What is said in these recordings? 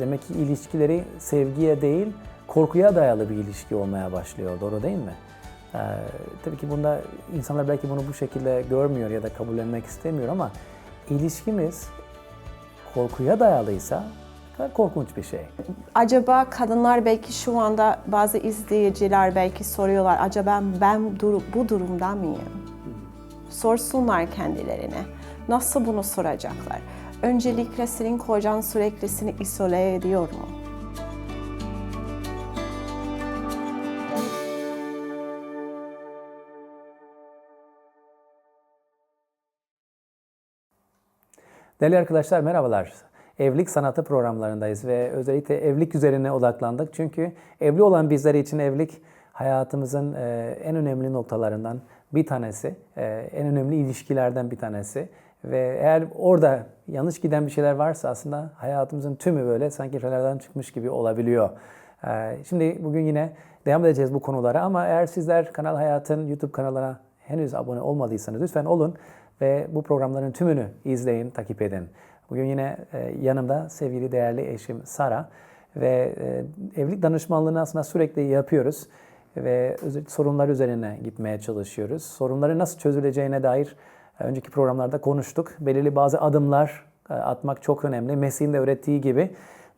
Demek ki ilişkileri sevgiye değil, korkuya dayalı bir ilişki olmaya başlıyor. Doğru değil mi? Ee, tabii ki bunda insanlar belki bunu bu şekilde görmüyor ya da kabullenmek istemiyor ama ilişkimiz korkuya dayalıysa korkunç bir şey. Acaba kadınlar belki şu anda bazı izleyiciler belki soruyorlar acaba ben dur- bu durumda mıyım? Sorsunlar kendilerine. Nasıl bunu soracaklar? Öncelikle senin kocan sürekli seni isole ediyor mu? Değerli arkadaşlar merhabalar. Evlilik sanatı programlarındayız ve özellikle evlilik üzerine odaklandık. Çünkü evli olan bizler için evlilik hayatımızın e, en önemli noktalarından bir tanesi, e, en önemli ilişkilerden bir tanesi. Ve eğer orada yanlış giden bir şeyler varsa aslında hayatımızın tümü böyle sanki fenerden çıkmış gibi olabiliyor. E, Şimdi bugün yine devam edeceğiz bu konulara ama eğer sizler Kanal Hayat'ın YouTube kanalına henüz abone olmadıysanız lütfen olun ve bu programların tümünü izleyin, takip edin. Bugün yine e, yanımda sevgili değerli eşim Sara ve e, evlilik danışmanlığını aslında sürekli yapıyoruz ve sorunlar üzerine gitmeye çalışıyoruz. Sorunların nasıl çözüleceğine dair önceki programlarda konuştuk. Belirli bazı adımlar e, atmak çok önemli. Mesih'in de öğrettiği gibi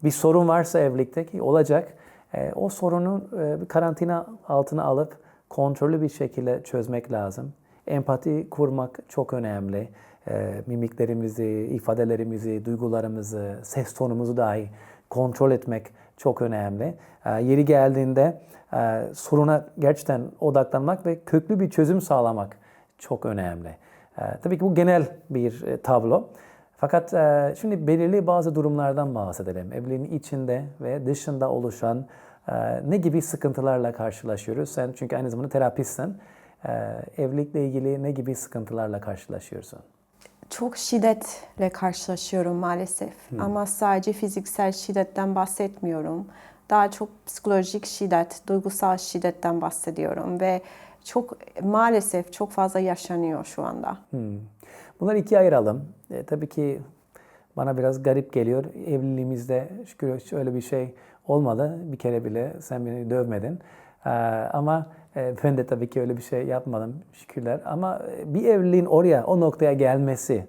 bir sorun varsa evlilikte ki olacak, e, o sorunu e, bir karantina altına alıp kontrollü bir şekilde çözmek lazım. Empati kurmak çok önemli. E, mimiklerimizi, ifadelerimizi, duygularımızı, ses tonumuzu dahi kontrol etmek çok önemli. E, yeri geldiğinde e, soruna gerçekten odaklanmak ve köklü bir çözüm sağlamak çok önemli. E, tabii ki bu genel bir e, tablo. Fakat e, şimdi belirli bazı durumlardan bahsedelim. Evliliğin içinde ve dışında oluşan e, ne gibi sıkıntılarla karşılaşıyoruz? Sen çünkü aynı zamanda terapistsin. Evlilikle ilgili ne gibi sıkıntılarla karşılaşıyorsun? Çok şiddetle karşılaşıyorum maalesef. Ama sadece fiziksel şiddetten bahsetmiyorum. Daha çok psikolojik şiddet, duygusal şiddetten bahsediyorum ve çok maalesef çok fazla yaşanıyor şu anda. Bunları ikiye ayıralım. E, tabii ki bana biraz garip geliyor. Evliliğimizde şükür şöyle bir şey olmadı. Bir kere bile sen beni dövmedin. E, ama e, ben de tabii ki öyle bir şey yapmadım şükürler. Ama e, bir evliliğin oraya, o noktaya gelmesi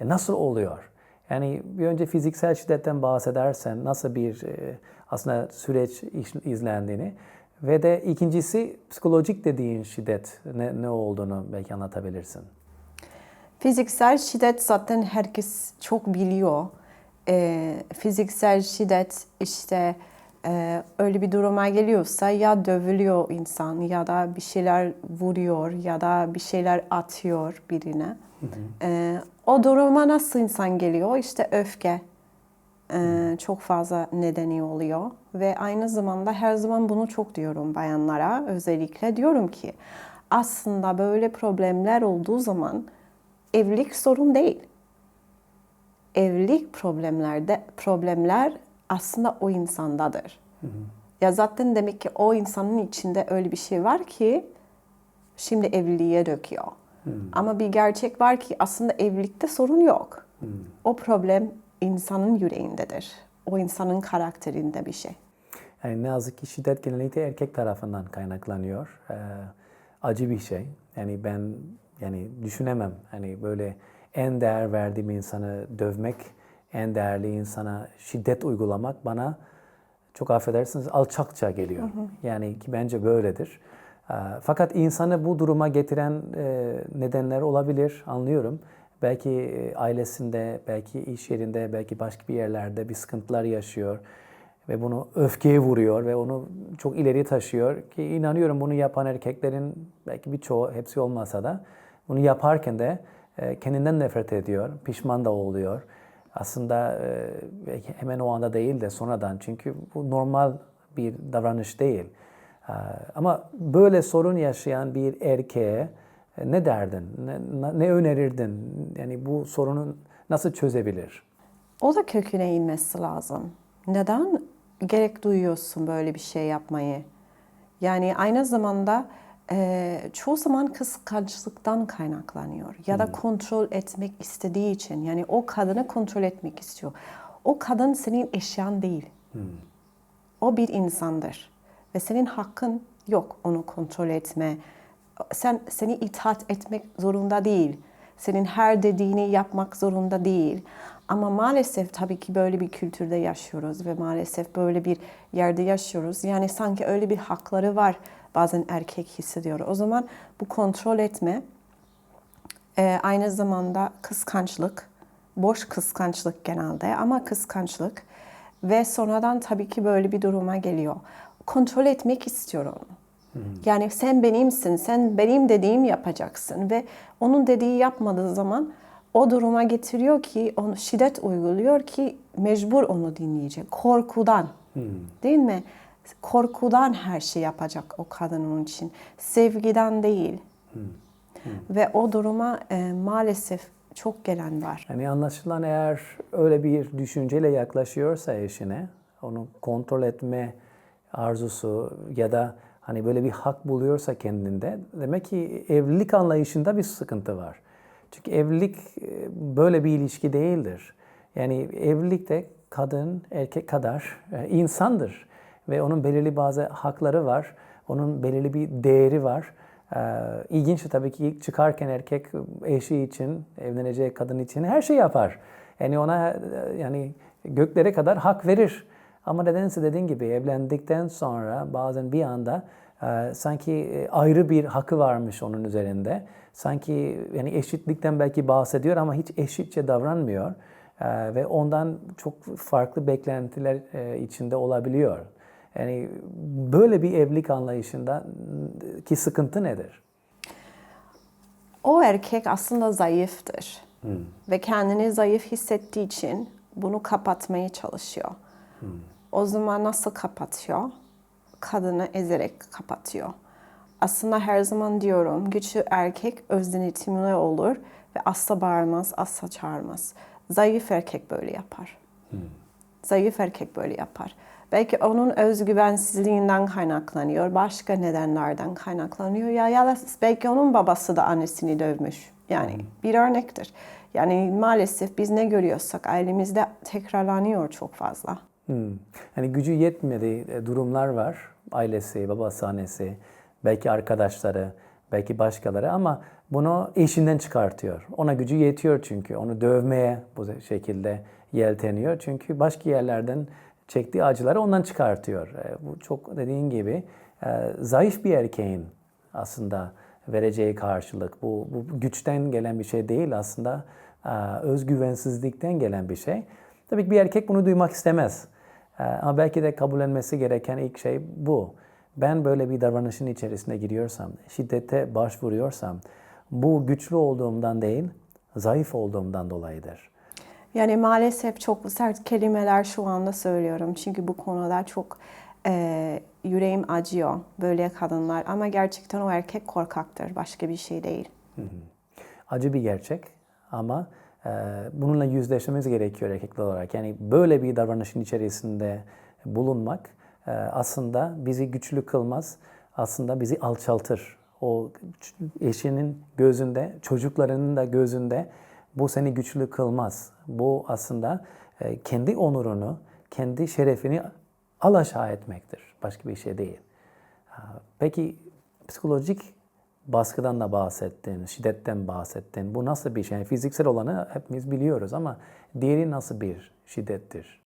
e, nasıl oluyor? Yani bir önce fiziksel şiddetten bahsedersen nasıl bir e, aslında süreç izlendiğini ve de ikincisi psikolojik dediğin şiddet ne, ne olduğunu belki anlatabilirsin. Fiziksel şiddet zaten herkes çok biliyor. Ee, fiziksel şiddet işte e, öyle bir duruma geliyorsa ya dövülüyor insan ya da bir şeyler vuruyor ya da bir şeyler atıyor birine. Ee, o duruma nasıl insan geliyor? İşte öfke çok fazla nedeni oluyor ve aynı zamanda her zaman bunu çok diyorum bayanlara özellikle diyorum ki aslında böyle problemler olduğu zaman evlilik sorun değil. Evlilik problemlerde problemler aslında o insandadır. Ya zaten demek ki o insanın içinde öyle bir şey var ki şimdi evliliğe döküyor. Ama bir gerçek var ki aslında evlilikte sorun yok. O problem insanın yüreğindedir. O insanın karakterinde bir şey. Yani ne yazık ki şiddet genellikle erkek tarafından kaynaklanıyor. Ee, acı bir şey. Yani ben yani düşünemem. Hani böyle en değer verdiğim insanı dövmek, en değerli insana şiddet uygulamak bana çok affedersiniz alçakça geliyor. Yani ki bence böyledir. Ee, Fakat insanı bu duruma getiren e, nedenler olabilir, anlıyorum. Belki e, ailesinde, belki iş yerinde, belki başka bir yerlerde bir sıkıntılar yaşıyor ve bunu öfkeye vuruyor ve onu çok ileri taşıyor ki inanıyorum bunu yapan erkeklerin belki birçoğu hepsi olmasa da bunu yaparken de e, kendinden nefret ediyor, pişman da oluyor. Aslında e, hemen o anda değil de sonradan çünkü bu normal bir davranış değil. Ama böyle sorun yaşayan bir erkeğe ne derdin, ne, ne önerirdin? Yani bu sorunu nasıl çözebilir? O da köküne inmesi lazım. Neden gerek duyuyorsun böyle bir şey yapmayı? Yani aynı zamanda e, çoğu zaman kıskançlıktan kaynaklanıyor ya da kontrol etmek istediği için yani o kadını kontrol etmek istiyor. O kadın senin eşyan değil. O bir insandır. Ve senin hakkın yok onu kontrol etme. Sen seni itaat etmek zorunda değil. Senin her dediğini yapmak zorunda değil. Ama maalesef tabii ki böyle bir kültürde yaşıyoruz ve maalesef böyle bir yerde yaşıyoruz. Yani sanki öyle bir hakları var bazen erkek hissediyor. O zaman bu kontrol etme e, aynı zamanda kıskançlık, boş kıskançlık genelde ama kıskançlık ve sonradan tabii ki böyle bir duruma geliyor. Kontrol etmek istiyorum. Yani sen benimsin, sen benim dediğim yapacaksın ve onun dediği yapmadığı zaman o duruma getiriyor ki onu şiddet uyguluyor ki mecbur onu dinleyecek korkudan. Değil mi? Korkudan her şey yapacak o kadın onun için. Sevgiden değil. Ve o duruma e, maalesef çok gelen var. Yani anlaşılan eğer öyle bir düşünceyle yaklaşıyorsa eşine, onu kontrol etme arzusu ya da hani böyle bir hak buluyorsa kendinde demek ki evlilik anlayışında bir sıkıntı var. Çünkü evlilik e, böyle bir ilişki değildir. Yani evlilikte kadın erkek kadar e, insandır ve onun belirli bazı hakları var. Onun belirli bir değeri var. Ee, tabii ki ilk çıkarken erkek eşi için, evleneceği kadın için her şey yapar. Yani ona e, yani göklere kadar hak verir. Ama nedense dediğin gibi evlendikten sonra bazen bir anda e, sanki e, ayrı bir hakkı varmış onun üzerinde. Sanki yani eşitlikten belki bahsediyor ama hiç eşitçe davranmıyor. E, ve ondan çok farklı beklentiler e, içinde olabiliyor. Yani böyle bir evlilik anlayışında ki sıkıntı nedir? O erkek aslında zayıftır. Ve kendini zayıf hissettiği için bunu kapatmaya çalışıyor. O zaman nasıl kapatıyor? Kadını ezerek kapatıyor. Aslında her zaman diyorum güçlü erkek öz denetimli olur ve asla bağırmaz, asla çağırmaz. Zayıf erkek böyle yapar. Zayıf erkek böyle yapar. Belki onun özgüvensizliğinden kaynaklanıyor, başka nedenlerden kaynaklanıyor ya ya da belki onun babası da annesini dövmüş. Yani bir örnektir. Yani maalesef biz ne görüyorsak ailemizde tekrarlanıyor çok fazla. Hmm. Yani gücü yetmediği e, durumlar var. Ailesi, babası, annesi, belki arkadaşları, belki başkaları ama bunu eşinden çıkartıyor. Ona gücü yetiyor çünkü. Onu dövmeye bu şekilde yelteniyor. Çünkü başka yerlerden çektiği acıları ondan çıkartıyor. E, Bu çok dediğin gibi e, zayıf bir erkeğin aslında vereceği karşılık. Bu, bu güçten gelen bir şey değil aslında özgüvensizlikten gelen bir şey. Tabii ki bir erkek bunu duymak istemez. E, Ama belki de kabullenmesi gereken ilk şey bu. Ben böyle bir davranışın içerisine giriyorsam, şiddete başvuruyorsam bu güçlü olduğumdan değil, zayıf olduğumdan dolayıdır. Yani maalesef çok sert kelimeler şu anda söylüyorum. Çünkü bu konuda çok e, yüreğim acıyor böyle kadınlar. Ama gerçekten o erkek korkaktır. Başka bir şey değil. acı bir gerçek ama bununla yüzleşmemiz gerekiyor erkekler olarak. Yani böyle bir davranışın içerisinde bulunmak e, aslında bizi güçlü kılmaz, aslında bizi alçaltır. O eşinin gözünde, çocuklarının da gözünde bu seni güçlü kılmaz. Bu aslında e, kendi onurunu, kendi şerefini alaşağı etmektir. Başka bir şey değil. Peki psikolojik baskıdan da bahsettin, şiddetten bahsettin. Bu nasıl bir şey? Yani fiziksel olanı hepimiz biliyoruz ama diğeri nasıl bir şiddettir?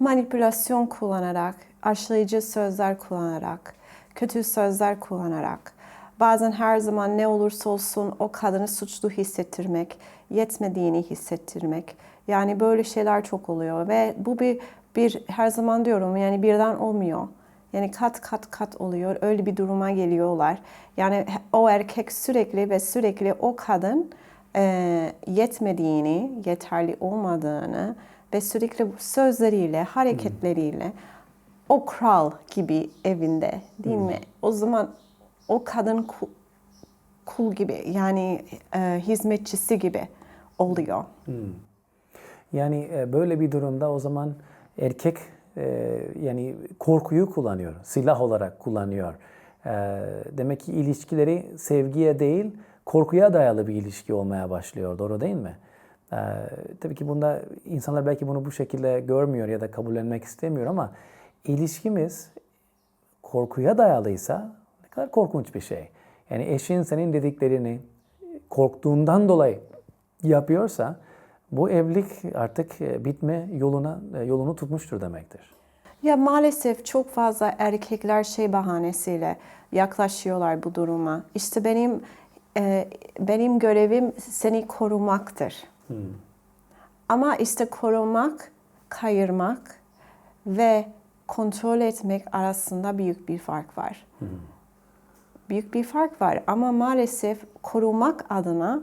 Manipülasyon kullanarak, aşılayıcı sözler kullanarak, kötü sözler kullanarak, bazen her zaman ne olursa olsun o kadını suçlu hissettirmek, yetmediğini hissettirmek. Yani böyle şeyler çok oluyor ve bu bir bir her zaman diyorum yani birden olmuyor. Yani kat kat kat oluyor. Öyle bir duruma geliyorlar. Yani o erkek sürekli ve sürekli o kadın e, yetmediğini, yeterli olmadığını ve sürekli sözleriyle, hareketleriyle o kral gibi evinde değil mi? O zaman o kadın ku- kul gibi yani e, hizmetçisi gibi oluyor. Yani e, böyle bir durumda o zaman erkek e, yani korkuyu kullanıyor, silah olarak kullanıyor. E, Demek ki ilişkileri sevgiye değil, korkuya dayalı bir ilişki olmaya başlıyor. Doğru değil mi? Ee, tabii ki bunda insanlar belki bunu bu şekilde görmüyor ya da kabullenmek istemiyor ama ilişkimiz korkuya dayalıysa ne kadar korkunç bir şey. Yani eşin senin dediklerini korktuğundan dolayı yapıyorsa bu evlilik artık e, bitme yoluna e, yolunu tutmuştur demektir. Ya maalesef çok fazla erkekler şey bahanesiyle yaklaşıyorlar bu duruma. İşte benim e, benim görevim seni korumaktır. Ama işte korumak, kayırmak ve kontrol etmek arasında büyük bir fark var. Büyük bir fark var ama maalesef korumak adına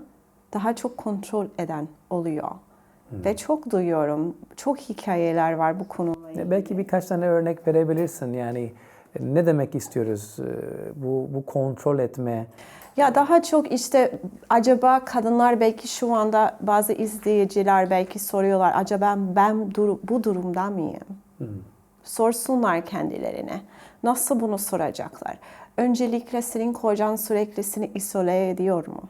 daha çok kontrol eden oluyor. Ve çok duyuyorum, çok hikayeler var bu konuyla ilgili. E, Belki birkaç tane örnek verebilirsin. Yani e, ne demek istiyoruz e, bu bu kontrol etme? Ya daha çok işte acaba kadınlar belki şu anda bazı izleyiciler belki soruyorlar acaba ben dur- bu durumda mıyım? Sorsunlar kendilerine. Nasıl bunu soracaklar? Öncelikle senin kocan sürekli seni isole ediyor mu?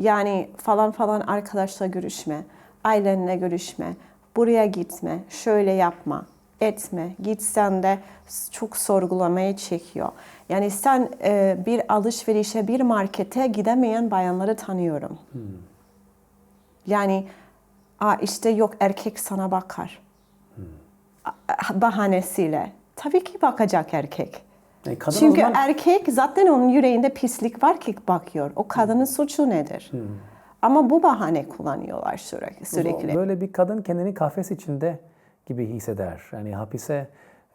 Yani falan falan arkadaşla görüşme, ailenle görüşme, buraya gitme, şöyle yapma, etme. Gitsen de çok sorgulamaya çekiyor. Yani sen e, bir alışverişe, bir markete gidemeyen bayanları tanıyorum. Yani Aa, işte yok erkek sana bakar. A- Bahanesiyle. Tabii ki bakacak erkek. E, kadın Çünkü zaman- erkek zaten onun yüreğinde pislik var ki bakıyor. O kadının suçu nedir? Ama bu bahane kullanıyorlar sürekli. sürekli. Böyle bir kadın kendini kafes içinde gibi hisseder. Yani hapise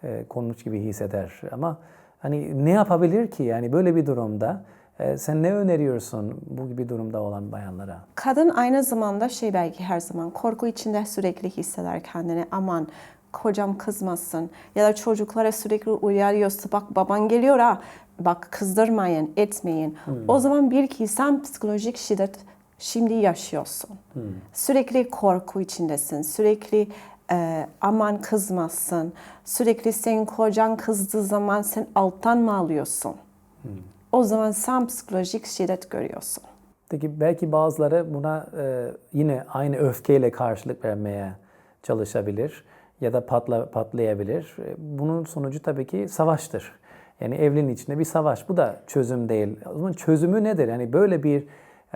e, konmuş gibi hisseder. Ama hani ne yapabilir ki yani böyle bir durumda? e, sen ne öneriyorsun bu gibi durumda olan bayanlara? Kadın aynı zamanda şey belki her zaman korku içinde sürekli hisseder kendini. Aman kocam kızmasın ya da çocuklara sürekli uyarıyorsa bak baban geliyor ha bak kızdırmayın etmeyin. O zaman bir ki sen psikolojik şiddet şimdi yaşıyorsun. Sürekli korku içindesin. Sürekli e, aman kızmasın. Sürekli senin kocan kızdığı zaman sen alttan mı alıyorsun? O zaman sen psikolojik şiddet görüyorsun. Peki belki bazıları buna e, yine aynı öfkeyle karşılık vermeye çalışabilir ya da patla, patlayabilir. E, Bunun sonucu tabii ki savaştır. Yani evliliğin içinde bir savaş. Bu da çözüm değil. O zaman çözümü nedir? Yani böyle bir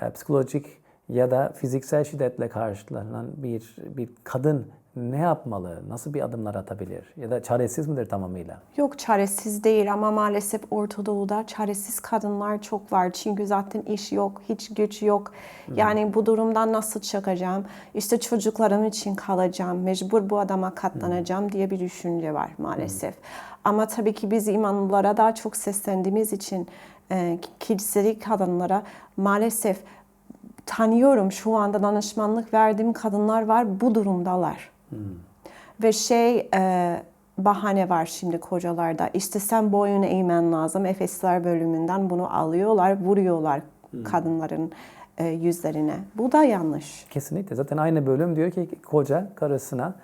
e, psikolojik ya da fiziksel şiddetle karşılanan bir bir kadın ne yapmalı? Nasıl bir adımlar atabilir? Ya da çaresiz midir tamamıyla? Yok çaresiz değil ama maalesef Orta Doğu'da çaresiz kadınlar çok var. Çünkü zaten iş yok, hiç güç yok. Yani bu durumdan nasıl çıkacağım? İşte çocuklarım için kalacağım, mecbur bu adama katlanacağım diye bir düşünce var maalesef. Ama tabii ki biz imanlılara daha çok seslendiğimiz için e, kiliseli kadınlara maalesef tanıyorum şu anda danışmanlık verdiğim kadınlar var bu durumdalar. Ve şey e, bahane var şimdi kocalarda. İşte sen boyun eğmen lazım. Efesler bölümünden bunu alıyorlar, vuruyorlar kadınların e, yüzlerine. Bu da yanlış. Kesinlikle. Zaten aynı bölüm diyor ki koca karısına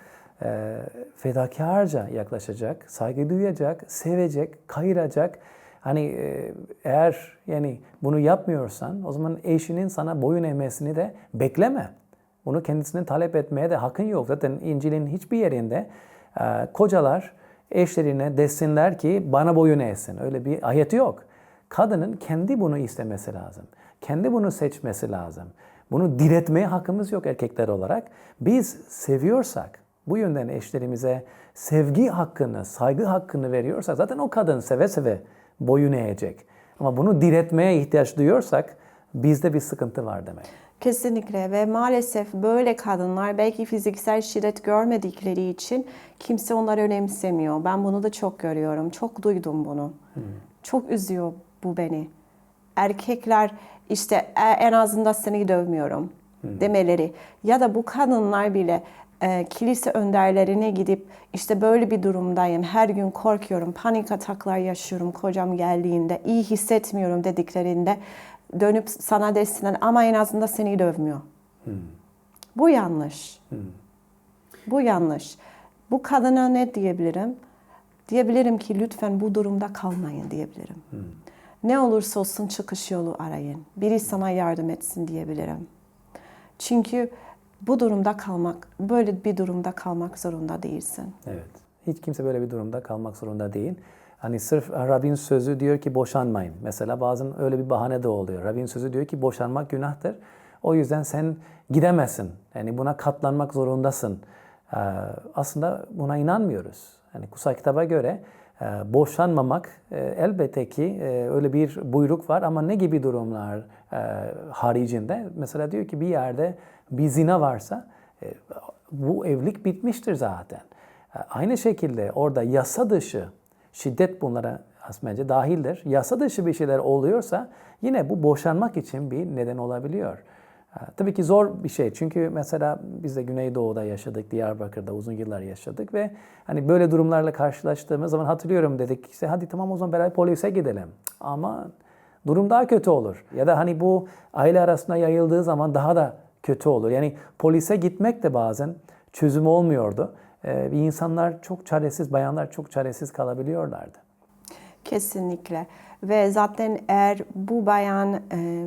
e, fedakarca yaklaşacak, saygı duyacak, sevecek, kayıracak. Hani e, eğer yani bunu yapmıyorsan o zaman eşinin sana boyun eğmesini de bekleme. Bunu kendisine talep etmeye de hakkın yok. Zaten İncil'in hiçbir yerinde e, kocalar eşlerine desinler ki bana boyun eğsin. Öyle bir ayet yok. Kadının kendi bunu istemesi lazım. Kendi bunu seçmesi lazım. Bunu diretmeye hakkımız yok erkekler olarak. Biz seviyorsak, bu yönden eşlerimize sevgi hakkını, saygı hakkını veriyorsak zaten o kadın seve seve boyun eğecek. Ama bunu diretmeye ihtiyaç duyuyorsak bizde bir sıkıntı var demek. Kesinlikle ve maalesef böyle kadınlar belki fiziksel şiddet görmedikleri için kimse onları önemsemiyor. Ben bunu da çok görüyorum. Çok duydum bunu. Çok üzüyor bu beni. Erkekler işte "E, en azından seni dövmüyorum demeleri ya da bu kadınlar bile e, kilise önderlerine gidip işte böyle bir durumdayım, her gün korkuyorum, panik ataklar yaşıyorum kocam geldiğinde, iyi hissetmiyorum dediklerinde dönüp sana desinler ama en azından seni dövmüyor. Bu yanlış. Bu yanlış. Bu kadına ne diyebilirim? Diyebilirim ki lütfen bu durumda kalmayın diyebilirim. Ne olursa olsun çıkış yolu arayın. Biri sana yardım etsin diyebilirim. Çünkü bu durumda kalmak, böyle bir durumda kalmak zorunda değilsin. Evet. Hiç kimse böyle bir durumda kalmak zorunda değil. Hani sırf Rabbin sözü diyor ki boşanmayın. Mesela bazen öyle bir bahane de oluyor. Rabbin sözü diyor ki boşanmak günahtır. O yüzden sen gidemezsin. Yani buna katlanmak zorundasın. Ee, aslında buna inanmıyoruz. Yani kutsal kitaba göre e, boşanmamak e, elbette ki e, öyle bir buyruk var ama ne gibi durumlar e, haricinde? Mesela diyor ki bir yerde bir zina varsa e, bu evlilik bitmiştir zaten. Aynı şekilde orada yasa dışı şiddet bunlara bence dahildir. Yasa dışı bir şeyler oluyorsa yine bu boşanmak için bir neden olabiliyor. E, Tabii ki zor bir şey çünkü mesela biz de Güneydoğu'da yaşadık, Diyarbakır'da uzun yıllar yaşadık ve hani böyle durumlarla karşılaştığımız zaman hatırlıyorum dedik işte hadi tamam o zaman beraber polise gidelim. Ama durum daha kötü olur. Ya da hani bu aile arasında yayıldığı zaman daha da kötü olur. Yani polise gitmek de bazen çözüm olmuyordu. Ee, insanlar çok çaresiz, bayanlar çok çaresiz kalabiliyorlardı. Kesinlikle. Ve zaten eğer bu bayan e,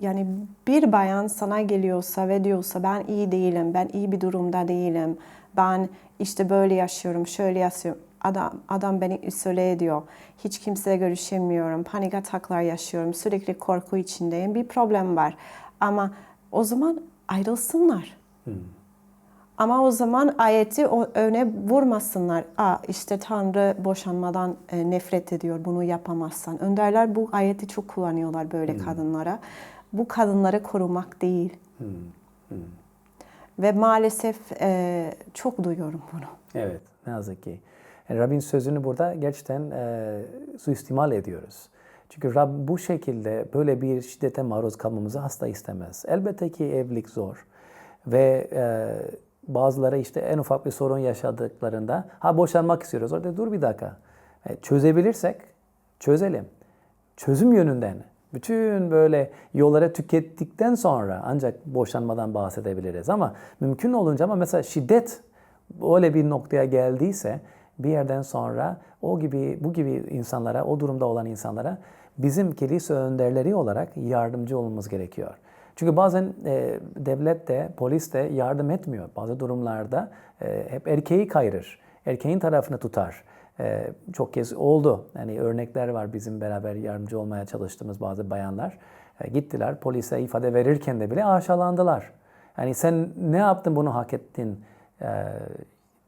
yani bir bayan sana geliyorsa ve diyorsa ben iyi değilim, ben iyi bir durumda değilim, ben işte böyle yaşıyorum, şöyle yaşıyorum. Adam, adam beni isole ediyor. Hiç kimseyle görüşemiyorum. Panik ataklar yaşıyorum. Sürekli korku içindeyim. Bir problem var. Ama o zaman ayrılsınlar. Ama o zaman ayeti öne vurmasınlar. Aa işte Tanrı boşanmadan e, nefret ediyor. Bunu yapamazsan. Önderler bu ayeti çok kullanıyorlar böyle kadınlara. Bu kadınları korumak değil. Ve maalesef e, çok duyuyorum bunu. Evet, ne yazık ki. Yani Rabbin sözünü burada gerçekten e, suistimal ediyoruz. Çünkü Rab bu şekilde böyle bir şiddete maruz kalmamızı asla istemez. Elbette ki evlilik zor. Ve e, bazıları işte en ufak bir sorun yaşadıklarında ha boşanmak istiyoruz. Orada dur bir dakika. E, çözebilirsek çözelim. Çözüm yönünden bütün böyle yolları tükettikten sonra ancak boşanmadan bahsedebiliriz. Ama mümkün olunca ama mesela şiddet öyle bir noktaya geldiyse bir yerden sonra o gibi bu gibi insanlara, o durumda olan insanlara bizim kilise önderleri olarak yardımcı olmamız gerekiyor. Çünkü bazen e, devlet de, polis de yardım etmiyor. Bazı durumlarda e, hep erkeği kayırır. Erkeğin tarafını tutar. E, çok kez oldu. Yani örnekler var bizim beraber yardımcı olmaya çalıştığımız bazı bayanlar. E, gittiler polise ifade verirken de bile aşağılandılar. Yani sen ne yaptın bunu hak ettin e,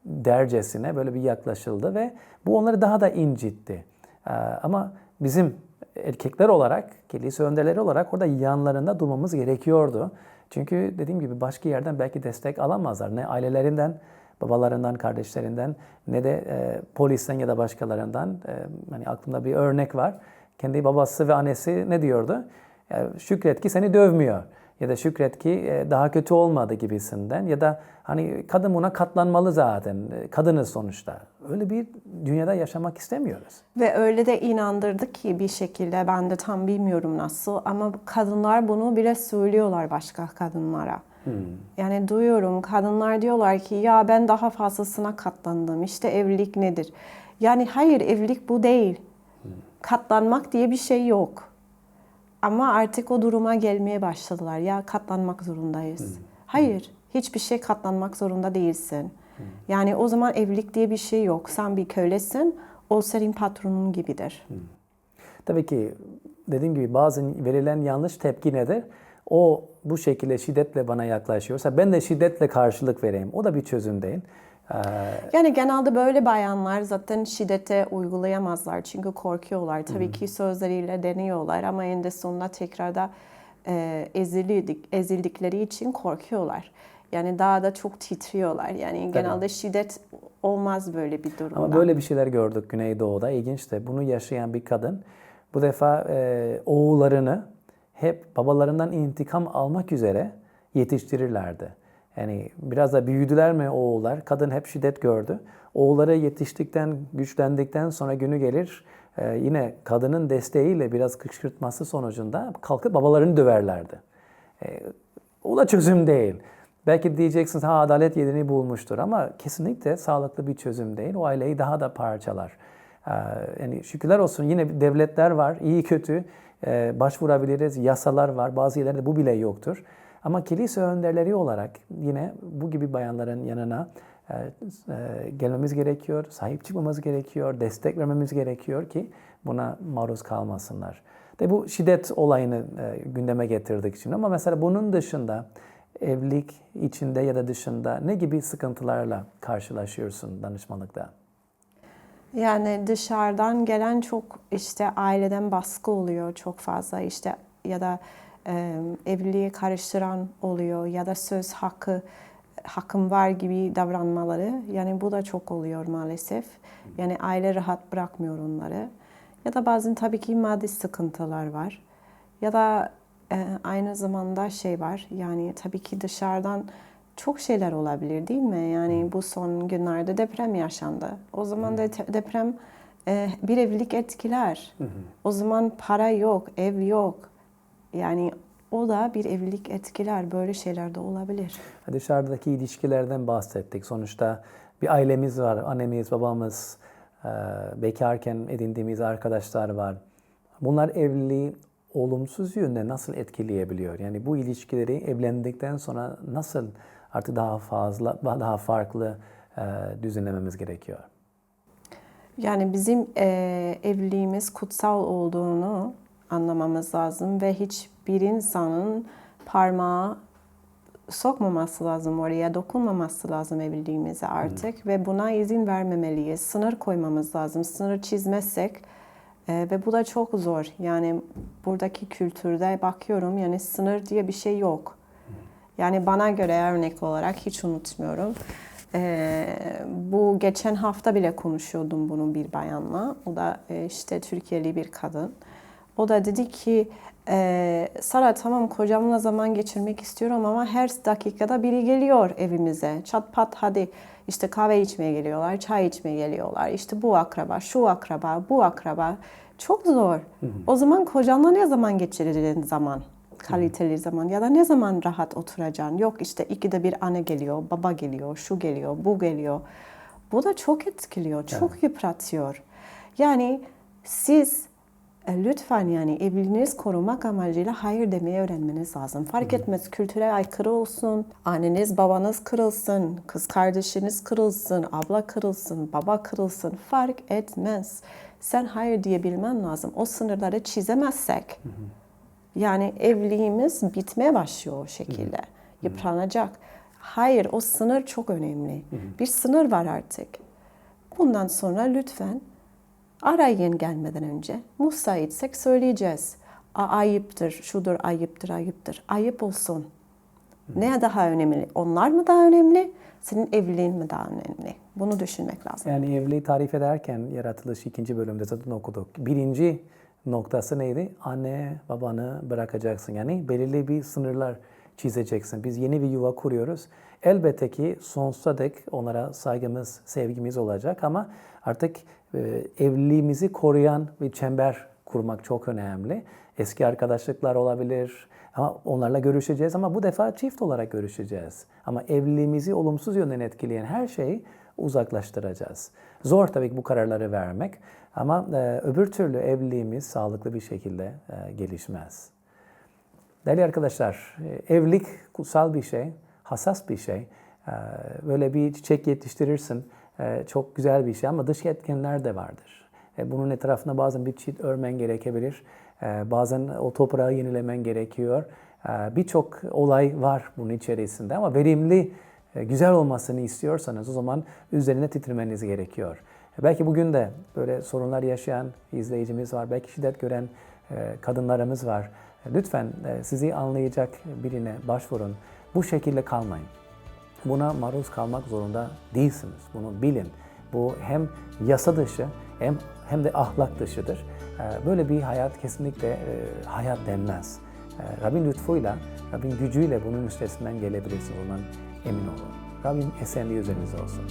dercesine böyle bir yaklaşıldı ve bu onları daha da incitti. E, ama bizim erkekler olarak, kilise önderleri olarak orada yanlarında durmamız gerekiyordu. Çünkü dediğim gibi başka yerden belki destek alamazlar. Ne ailelerinden, babalarından, kardeşlerinden ne de e, polisten ya da başkalarından. E, hani aklımda bir örnek var. Kendi babası ve annesi ne diyordu? E, şükret ki seni dövmüyor. Ya da şükret ki e, daha kötü olmadı gibisinden. Ya da hani kadın buna katlanmalı zaten. E, Kadınız sonuçta. Öyle bir dünyada yaşamak istemiyoruz. Ve öyle de inandırdı ki bir şekilde ben de tam bilmiyorum nasıl ama kadınlar bunu bile söylüyorlar başka kadınlara. Yani duyuyorum kadınlar diyorlar ki ya ben daha fazlasına katlandım işte evlilik nedir? Yani hayır evlilik bu değil. Katlanmak diye bir şey yok. Ama artık o duruma gelmeye başladılar. Ya katlanmak zorundayız. Hayır, hiçbir şey katlanmak zorunda değilsin. Yani o zaman evlilik diye bir şey yok. Sen bir kölesin, o senin patronun gibidir. Tabii ki dediğim gibi bazen verilen yanlış tepki nedir? O bu şekilde şiddetle bana yaklaşıyorsa ben de şiddetle karşılık vereyim. O da bir çözüm değil. Ee, Yani genelde böyle bayanlar zaten şiddete uygulayamazlar çünkü korkuyorlar. Tabii ki sözleriyle deniyorlar ama en de sonunda tekrar da e, ezildik, ezildikleri için korkuyorlar. Yani daha da çok titriyorlar. Yani genelde şiddet olmaz böyle bir durumda. Ama böyle bir şeyler gördük Güneydoğu'da. İlginç de bunu yaşayan bir kadın bu defa e, oğullarını hep babalarından intikam almak üzere yetiştirirlerdi. Yani biraz da büyüdüler mi oğullar? Kadın hep şiddet gördü. Oğulları yetiştikten, güçlendikten sonra günü gelir e, yine kadının desteğiyle biraz kışkırtması sonucunda kalkıp babalarını döverlerdi. E, o da çözüm değil. Belki diyeceksiniz ha adalet yerini bulmuştur ama kesinlikle sağlıklı bir çözüm değil. O aileyi daha da parçalar. Ee, Yani şükürler olsun yine devletler var, iyi kötü e, başvurabiliriz, yasalar var. Bazı yerlerde bu bile yoktur. Ama kilise önderleri olarak yine bu gibi bayanların yanına e, e, gelmemiz gerekiyor, sahip çıkmamız gerekiyor, destek vermemiz gerekiyor ki buna maruz kalmasınlar. De bu şiddet olayını e, gündeme getirdik şimdi ama mesela bunun dışında evlilik içinde ya da dışında ne gibi sıkıntılarla karşılaşıyorsun danışmanlıkta? Yani dışarıdan gelen çok işte aileden baskı oluyor çok fazla işte ya da e, evliliği karıştıran oluyor ya da söz hakkı hakkım var gibi davranmaları yani bu da çok oluyor maalesef. Yani aile rahat bırakmıyor onları. Ya da bazen tabii ki maddi sıkıntılar var. Ya da e, aynı zamanda şey var yani tabii ki dışarıdan çok şeyler olabilir değil mi? Yani bu son günlerde deprem yaşandı. O zaman da te- deprem e, bir evlilik etkiler. O zaman para yok, ev yok. Yani o da bir evlilik etkiler. Böyle şeyler de olabilir. Dışarıdaki ilişkilerden bahsettik. Sonuçta bir ailemiz var, annemiz, babamız, e, bekarken edindiğimiz arkadaşlar var. Bunlar evliliği olumsuz yönde nasıl etkileyebiliyor? Yani bu ilişkileri evlendikten sonra nasıl artık daha fazla, daha farklı e, düzenlememiz gerekiyor? Yani bizim e, evliliğimiz kutsal olduğunu anlamamız lazım ve hiçbir insanın parmağı sokmaması lazım oraya, dokunmaması lazım evliliğimize artık ve buna izin vermemeliyiz. Sınır koymamız lazım. Sınır çizmezsek e, ve bu da çok zor. Yani buradaki kültürde bakıyorum yani sınır diye bir şey yok. Yani bana göre örnek olarak hiç unutmuyorum. Ee, bu geçen hafta bile konuşuyordum bunu bir bayanla. O da e, işte Türkiye'li bir kadın. O da dedi ki e, Sara tamam kocamla zaman geçirmek istiyorum ama her dakikada biri geliyor evimize. Çat pat hadi işte kahve içmeye geliyorlar, çay içmeye geliyorlar. İşte bu akraba, şu akraba, bu akraba. Çok zor. O zaman kocanla ne zaman geçirdin zaman? kaliteli zaman ya da ne zaman rahat oturacaksın. Yok işte ikide bir anne geliyor, baba geliyor, şu geliyor, bu geliyor. Bu da çok etkiliyor, çok yıpratıyor. Yani siz lütfen yani evliliğinizi korumak amacıyla hayır demeyi öğrenmeniz lazım. Fark etmez kültüre aykırı olsun, anneniz babanız kırılsın, kız kardeşiniz kırılsın, abla kırılsın, baba kırılsın fark etmez. Sen hayır diyebilmen lazım. O sınırları çizemezsek yani evliliğimiz bitmeye başlıyor o şekilde. Yıpranacak. Hayır o sınır çok önemli. Bir sınır var artık. Bundan sonra lütfen arayın gelmeden önce. Müsaitsek söyleyeceğiz. A, ayıptır, şudur ayıptır, ayıptır. Ayıp olsun. Ne daha önemli? Onlar mı daha önemli? Senin evliliğin mi daha önemli? Bunu düşünmek lazım. Yani evliliği tarif ederken yaratılış ikinci bölümde zaten okuduk. Birinci noktası neydi? Anne babanı bırakacaksın. Yani belirli bir sınırlar çizeceksin. Biz yeni bir yuva kuruyoruz. Elbette ki sonsuza dek onlara saygımız, sevgimiz olacak ama artık e, evliliğimizi koruyan bir çember kurmak çok önemli. Eski arkadaşlıklar olabilir ama onlarla görüşeceğiz ama bu defa çift olarak görüşeceğiz. Ama evliliğimizi olumsuz yönden etkileyen her şeyi uzaklaştıracağız. Zor tabii ki bu kararları vermek ama e, öbür türlü evliliğimiz sağlıklı bir şekilde e, gelişmez. Değerli arkadaşlar, e, evlilik kutsal bir şey, hassas bir şey. E, Böyle bir çiçek yetiştirirsin, e, çok güzel bir şey ama dış etkenler de vardır. Bunun etrafında bazen bir çit örmen gerekebilir, bazen o toprağı yenilemen gerekiyor. Birçok olay var bunun içerisinde ama verimli, güzel olmasını istiyorsanız o zaman üzerine titremeniz gerekiyor. Belki bugün de böyle sorunlar yaşayan izleyicimiz var, belki şiddet gören kadınlarımız var. Lütfen e, sizi anlayacak birine başvurun. Bu şekilde kalmayın. Buna maruz kalmak zorunda değilsiniz. Bunu bilin. Bu hem yasa dışı hem hem de ahlak dışıdır. E, Böyle bir hayat kesinlikle e, hayat denmez. Rabbin lütfuyla, Rabbin gücüyle bunun üstesinden gelebilirsiniz. Ondan emin olun. Rabbin esenliği üzerinize olsun.